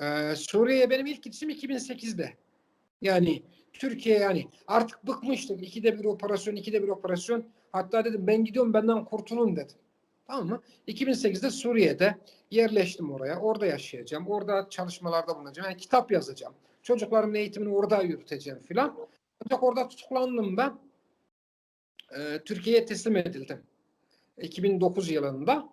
Ee, Suriye'ye benim ilk gidişim 2008'de. Yani Türkiye yani artık bıkmıştık. İkide bir operasyon, ikide bir operasyon. Hatta dedim ben gidiyorum benden kurtulun dedim. Tamam mı? 2008'de Suriye'de yerleştim oraya. Orada yaşayacağım. Orada çalışmalarda bulunacağım. Yani kitap yazacağım. Çocuklarımın eğitimini orada yürüteceğim filan. Ancak orada tutuklandım ben. Ee, Türkiye'ye teslim edildim. 2009 yılında.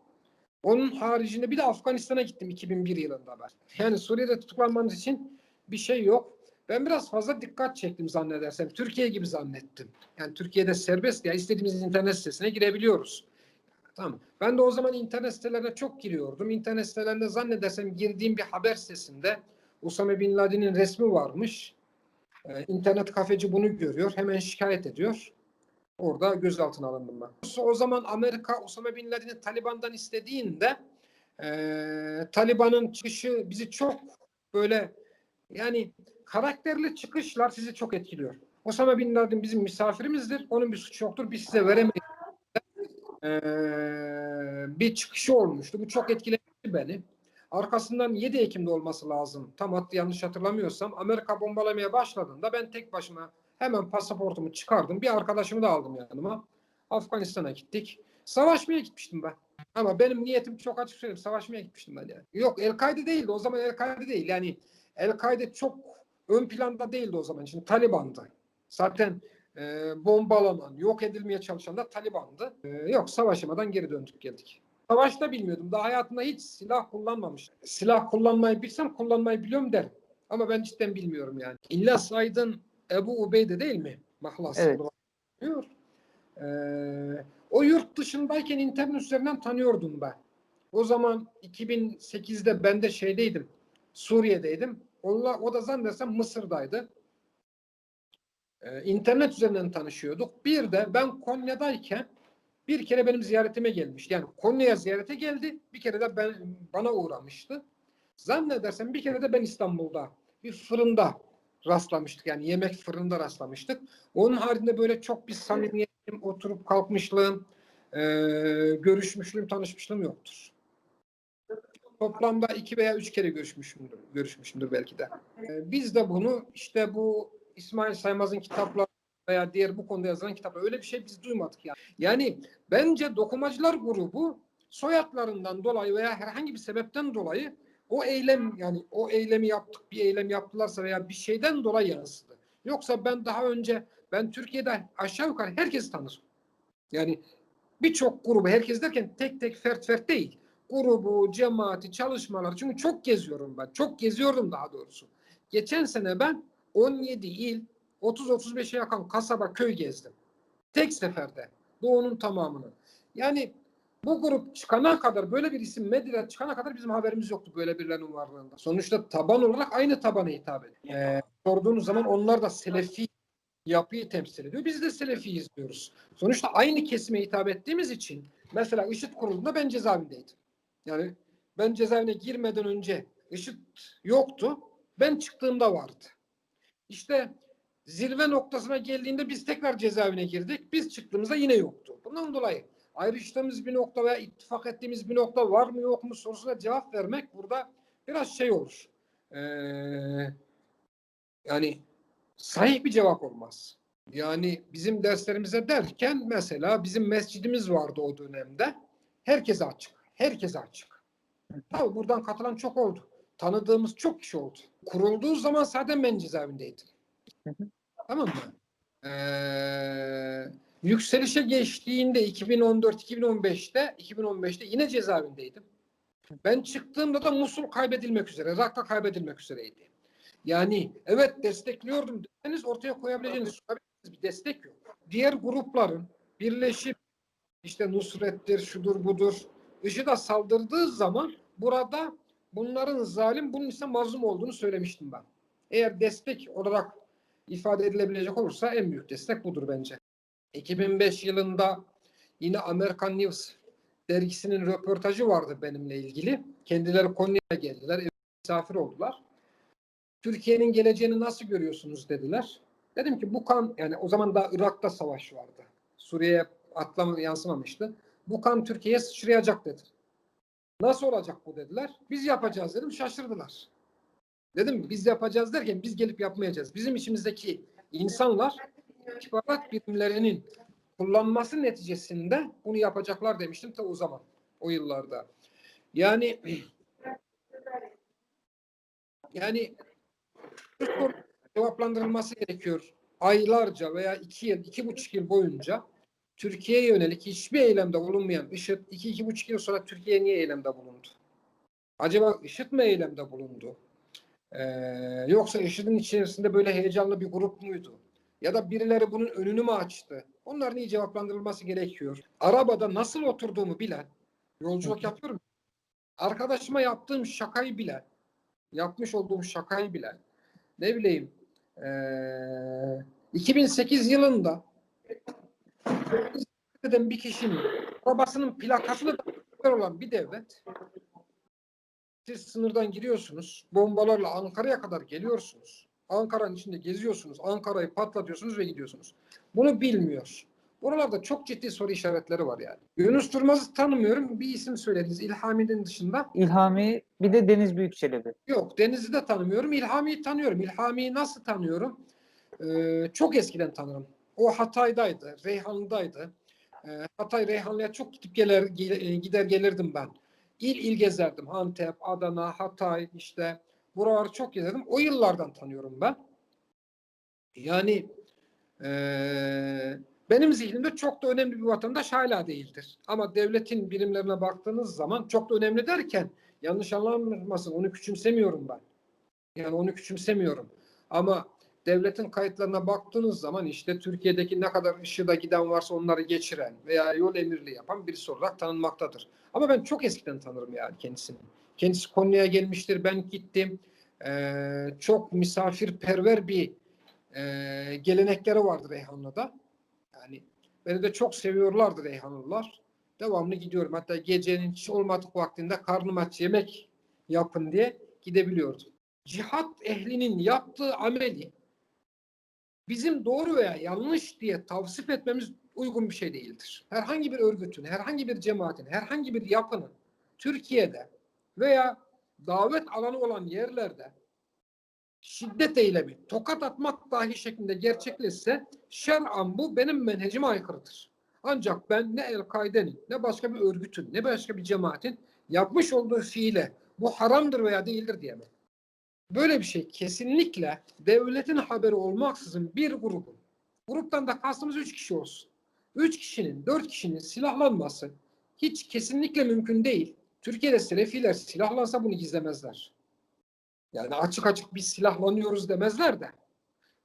Onun haricinde bir de Afganistan'a gittim 2001 yılında ben. Yani Suriye'de tutuklanmanız için bir şey yok. Ben biraz fazla dikkat çektim zannedersem. Türkiye gibi zannettim. Yani Türkiye'de serbest ya istediğimiz internet sitesine girebiliyoruz. Tamam. Ben de o zaman internet sitelerine çok giriyordum. İnternet sitelerinde zannedersem girdiğim bir haber sitesinde Usame Bin Laden'in resmi varmış. Ee, internet kafeci bunu görüyor. Hemen şikayet ediyor. Orada gözaltına alındım ben. O zaman Amerika Osama Bin Laden'i Taliban'dan istediğinde eee Taliban'ın çıkışı bizi çok böyle yani karakterli çıkışlar sizi çok etkiliyor. Osama Bin Laden bizim misafirimizdir. Onun bir suçu yoktur. Biz size veremeyiz. Eee, bir çıkışı olmuştu. Bu çok etkilemişti beni. Arkasından 7 Ekim'de olması lazım. Tam hat yanlış hatırlamıyorsam. Amerika bombalamaya başladığında ben tek başıma Hemen pasaportumu çıkardım. Bir arkadaşımı da aldım yanıma. Afganistan'a gittik. Savaşmaya gitmiştim ben. Ama benim niyetim çok açık söyleyeyim. Savaşmaya gitmiştim ben yani. Yok El-Kaide değildi. O zaman El-Kaide değil. Yani El-Kaide çok ön planda değildi o zaman. Şimdi Taliban'dı. Zaten e, bombalanan, yok edilmeye çalışan da Taliban'dı. E, yok savaşamadan geri döndük geldik. Savaşta bilmiyordum. Daha hayatımda hiç silah kullanmamış. Silah kullanmayı bilsem kullanmayı biliyorum derim. Ama ben cidden bilmiyorum yani. İllas Aydın Ebu Ubeyde değil mi? Mahlas. Evet. Diyor. Ee, o yurt dışındayken internet üzerinden tanıyordum ben. O zaman 2008'de ben de şeydeydim. Suriye'deydim. Onunla, o da zannedersem Mısır'daydı. Ee, internet üzerinden tanışıyorduk. Bir de ben Konya'dayken bir kere benim ziyaretime gelmişti. Yani Konya'ya ziyarete geldi. Bir kere de ben, bana uğramıştı. Zannedersem bir kere de ben İstanbul'da bir fırında rastlamıştık. Yani yemek fırında rastlamıştık. Onun haricinde böyle çok bir samimiyetim, oturup kalkmışlığım, e, görüşmüşlüğüm, tanışmışlığım yoktur. Toplamda iki veya üç kere görüşmüşümdür, görüşmüşümdür belki de. E, biz de bunu işte bu İsmail Saymaz'ın kitapları veya diğer bu konuda yazılan kitaplar öyle bir şey biz duymadık yani. Yani bence dokumacılar grubu soyadlarından dolayı veya herhangi bir sebepten dolayı o eylem yani o eylemi yaptık bir eylem yaptılarsa veya bir şeyden dolayı yansıdı. Yoksa ben daha önce ben Türkiye'de aşağı yukarı herkes tanırım. Yani birçok grubu herkes derken tek tek fert fert değil. Grubu, cemaati, çalışmalar. Çünkü çok geziyorum ben. Çok geziyordum daha doğrusu. Geçen sene ben 17 il 30-35'e yakın kasaba, köy gezdim. Tek seferde. Doğu'nun tamamını. Yani bu grup çıkana kadar böyle bir isim medyada çıkana kadar bizim haberimiz yoktu böyle birilerinin varlığında. Sonuçta taban olarak aynı tabana hitap ediyor. Ee, sorduğunuz zaman onlar da Selefi yapıyı temsil ediyor. Biz de Selefiyiz diyoruz. Sonuçta aynı kesime hitap ettiğimiz için mesela IŞİD kurulduğunda ben cezaevindeydim. Yani ben cezaevine girmeden önce IŞİD yoktu. Ben çıktığımda vardı. İşte zirve noktasına geldiğinde biz tekrar cezaevine girdik. Biz çıktığımızda yine yoktu. Bundan dolayı ayrıştığımız bir nokta veya ittifak ettiğimiz bir nokta var mı yok mu sorusuna cevap vermek burada biraz şey olur. Ee, yani sahih bir cevap olmaz. Yani bizim derslerimize derken mesela bizim mescidimiz vardı o dönemde. Herkese açık. Herkese açık. Tabii buradan katılan çok oldu. Tanıdığımız çok kişi oldu. Kurulduğu zaman zaten ben cezaevindeydim. Tamam mı? Ee, yükselişe geçtiğinde 2014-2015'te 2015'te yine cezaevindeydim. Ben çıktığımda da Musul kaybedilmek üzere, Rakka kaybedilmek üzereydi. Yani evet destekliyordum deseniz ortaya koyabileceğiniz bir destek yok. Diğer grupların birleşip işte Nusret'tir, şudur budur, IŞİD'e saldırdığı zaman burada bunların zalim, bunun ise mazlum olduğunu söylemiştim ben. Eğer destek olarak ifade edilebilecek olursa en büyük destek budur bence. 2005 yılında yine American News dergisinin röportajı vardı benimle ilgili. Kendileri Konya'ya geldiler, misafir oldular. Türkiye'nin geleceğini nasıl görüyorsunuz dediler. Dedim ki bu kan yani o zaman da Irak'ta savaş vardı. Suriye'ye atlama yansımamıştı. Bu kan Türkiye'ye sıçrayacak dedi. Nasıl olacak bu dediler. Biz yapacağız dedim şaşırdılar. Dedim biz yapacağız derken biz gelip yapmayacağız. Bizim içimizdeki insanlar istihbarat birimlerinin kullanması neticesinde bunu yapacaklar demiştim ta o zaman. O yıllarda. Yani yani cevaplandırılması gerekiyor. Aylarca veya iki yıl, iki buçuk yıl boyunca Türkiye'ye yönelik hiçbir eylemde bulunmayan IŞİD iki, iki buçuk yıl sonra Türkiye niye eylemde bulundu? Acaba IŞİD mi eylemde bulundu? Ee, yoksa IŞİD'in içerisinde böyle heyecanlı bir grup muydu? Ya da birileri bunun önünü mü açtı? Onların iyi cevaplandırılması gerekiyor. Arabada nasıl oturduğumu bilen, yolculuk yapıyorum. Arkadaşıma yaptığım şakayı bilen, yapmış olduğum şakayı bilen, ne bileyim, ee, 2008 yılında eden bir kişinin arabasının plakasını olan bir devlet siz sınırdan giriyorsunuz. Bombalarla Ankara'ya kadar geliyorsunuz. Ankara'nın içinde geziyorsunuz. Ankara'yı patlatıyorsunuz ve gidiyorsunuz. Bunu bilmiyor. Buralarda çok ciddi soru işaretleri var yani. Yunus Durmaz'ı tanımıyorum. Bir isim söylediniz. İlhami'nin dışında. İlhami bir de Deniz Büyükçelebi. Yok Deniz'i de tanımıyorum. İlhami'yi tanıyorum. İlhami'yi nasıl tanıyorum? Ee, çok eskiden tanırım. O Hatay'daydı. Reyhanlı'daydı. Ee, Hatay Reyhanlı'ya çok gidip gelir, gel- gider gelirdim ben. İl il gezerdim. Antep, Adana, Hatay işte buraları çok gezerdim. O yıllardan tanıyorum ben. Yani eee, benim zihnimde çok da önemli bir vatandaş hala değildir. Ama devletin birimlerine baktığınız zaman çok da önemli derken yanlış anlanmasın onu küçümsemiyorum ben. Yani onu küçümsemiyorum. Ama devletin kayıtlarına baktığınız zaman işte Türkiye'deki ne kadar ışıda giden varsa onları geçiren veya yol emirli yapan birisi olarak tanınmaktadır. Ama ben çok eskiden tanırım yani kendisini. Kendisi Konya'ya gelmiştir. Ben gittim. Ee, çok misafirperver bir e, gelenekleri vardır Reyhanlı'da. Yani beni de çok seviyorlardı Reyhanlılar. Devamlı gidiyorum. Hatta gecenin hiç olmadık vaktinde karnım aç yemek yapın diye gidebiliyordum. Cihat ehlinin yaptığı ameli bizim doğru veya yanlış diye tavsif etmemiz uygun bir şey değildir. Herhangi bir örgütün, herhangi bir cemaatin, herhangi bir yapının Türkiye'de veya davet alanı olan yerlerde şiddet eylemi, tokat atmak dahi şeklinde gerçekleşse şer'an bu benim menhecime aykırıdır. Ancak ben ne El-Kaide'nin, ne başka bir örgütün, ne başka bir cemaatin yapmış olduğu fiile bu haramdır veya değildir diyemem. Böyle bir şey kesinlikle devletin haberi olmaksızın bir grubun, gruptan da kastımız üç kişi olsun. Üç kişinin, dört kişinin silahlanması hiç kesinlikle mümkün değil. Türkiye'de Selefiler silahlansa bunu gizlemezler. Yani açık açık biz silahlanıyoruz demezler de.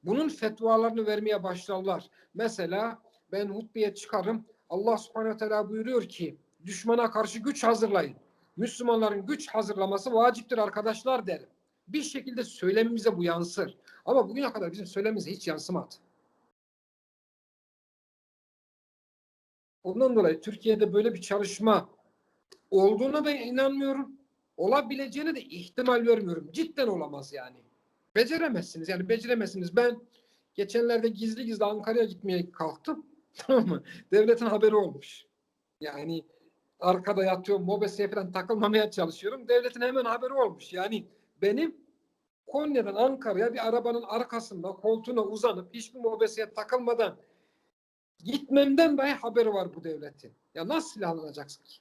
Bunun fetvalarını vermeye başlarlar. Mesela ben hutbeye çıkarım. Allah subhanehu teala buyuruyor ki düşmana karşı güç hazırlayın. Müslümanların güç hazırlaması vaciptir arkadaşlar derim. Bir şekilde söylemimize bu yansır. Ama bugüne kadar bizim söylemimize hiç yansımadı. Ondan dolayı Türkiye'de böyle bir çalışma olduğuna da inanmıyorum. Olabileceğine de ihtimal vermiyorum. Cidden olamaz yani. Beceremezsiniz. Yani beceremezsiniz. Ben geçenlerde gizli gizli Ankara'ya gitmeye kalktım. Tamam mı? Devletin haberi olmuş. Yani arkada yatıyorum. Mobeseye falan takılmamaya çalışıyorum. Devletin hemen haberi olmuş. Yani benim Konya'dan Ankara'ya bir arabanın arkasında koltuğuna uzanıp hiçbir mobeseye takılmadan gitmemden dahi haberi var bu devletin. Ya nasıl silahlanacaksın ki?